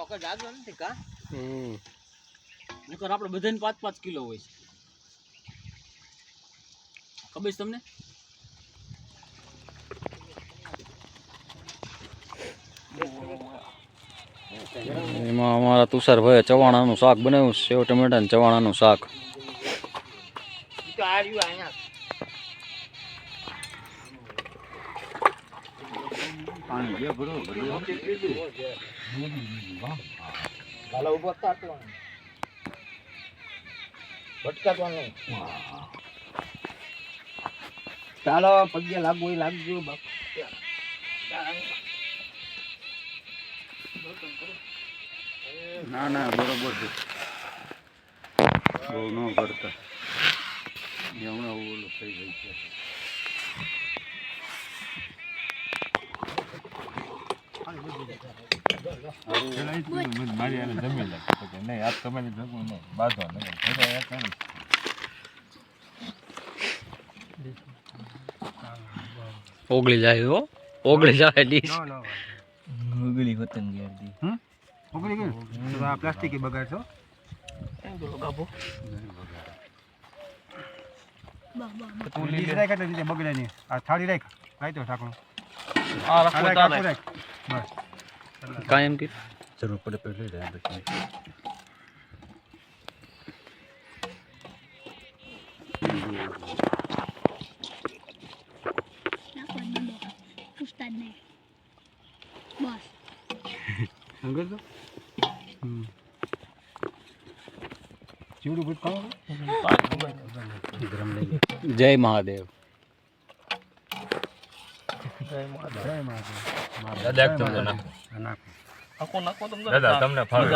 વખત જાજો નથી કા? હમ. નકર આપણે બધાને પાંચ પાંચ કિલો હોય છે. ખબર તમને? એમાં અમારા તુષારભાઈએ ચવાણાનું શાક બનાવ્યું સેવ, ટમેટા ને ચવાણાનું શાક. ચાલો, પગે લાગવું લાગજો બાપ. ના ના બરોબર છે. બહુ ન કરતા. હમણાં ઓલું થઈ ગયું છે. મારી જમી લે કે નહીં આ તમારી ભેગું નહીં બધા નહીં. ઓગળી જાય હો. ઓગળી જાય ડીશ. ઉગલી વતન ગયા ઉગલી ગયું તો આ પ્લાસ્ટિક બગાડ છો તું લીલી રાખ એટલે નીચે બગડે નહીં. આ થાળી રાખ. રાખ તો ઢાંકણું. આ આ રાખો રાખ, રાખ. બસ કાંઈ કે? જરૂર પડે લઈ પછી નાખો ડબ્બો ઉસ્તાદ ને બસ સમજે તો ગરમ લઈ જય મહાદેવ. જય મહાદેવ. દાદા એક ચમચો નાખો. નાખો. દાદા તમને ફાવે.